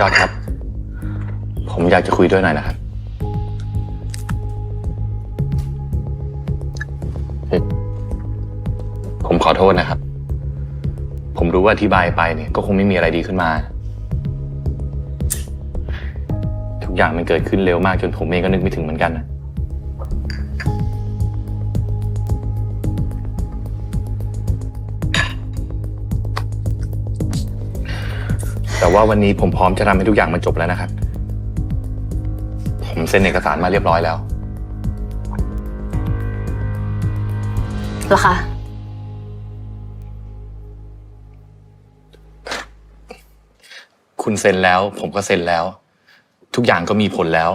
ยอดครับ ผมอยากจะคุยด้วยหน่อยนะครับ ผมขอโทษนะครับ ผมรู้ว่าอธิบายไปเนี่ยก็คงไม่มีอะไรดีขึ้นมา ทุกอย่างมันเกิดขึ้นเร็วมากจนผมเองก็นึกไม่ถึงเหมือนกันนะ ว่าวันนี้ผมพร้อมจะทำให้ทุกอย่างมันจบแล้วนะครับ ผมเซ็นเอกสารมาเรียบร้อยแล้ว เหรอคะ คุณเซ็นแล้ว ผมก็เซ็นแล้ว ทุกอย่างก็มีผลแล้ว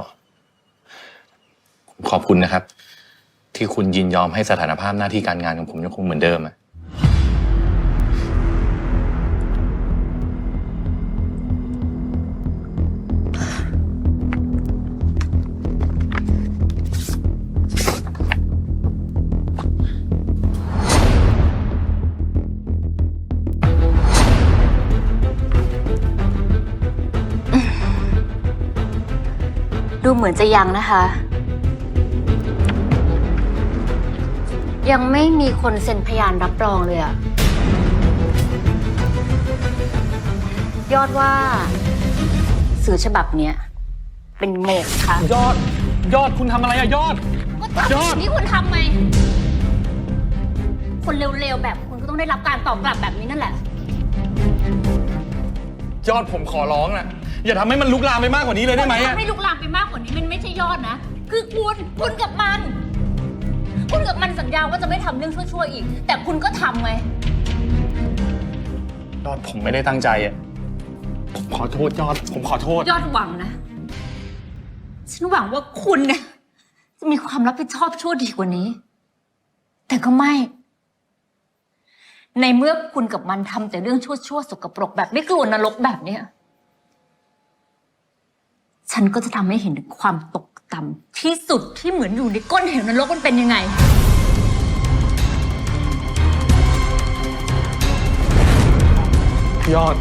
ผมขอบคุณนะครับ ที่คุณยินยอมให้สถานภาพหน้าที่การงานของผมยังคงเหมือนเดิมอะ เหมือนจะยังนะคะ ยังไม่มีคนเซ็นพยานรับรองเลยอะยอดว่า สื่อฉบับเนี้ยเป็นโมกค่ะ ยอด ยอดคุณทำอะไรอะยอดยอดนี่คุณทำไงคนเร็วๆแบบคุณก็ต้องได้รับการตอบกลับแบบนี้นั่นแหละ ยอดผมขอร้องนะอย่าทำให้มันลุกลามไปมากกว่านี้เลยได้ไหมอะ ทำให้ลุกลามไปมากกว่านี้มันไม่ใช่ยอดนะ คือคุณคุณกับมัน คุณกับมันสัญญาว่าจะไม่ทำเรื่องชั่วๆอีก แต่คุณก็ทำไง ยอดผมไม่ได้ตั้งใจอะผมขอโทษยอด ผมขอโทษ ยอดหวังนะ ฉันหวังว่าคุณเนี่ยจะมีความรับผิดชอบชั่วดีกว่านี้ แต่ก็ไม่ ในเมื่อคุณกับมันทำแต่เรื่องชั่วๆสกปรกแบบไม่กลัวนรกแบบเนี้ยฉันก็จะทำให้เห็นถึงความตกต่ำที่สุดที่เหมือนอยู่ในก้นเหวนรกมันเป็นยังไง ยอด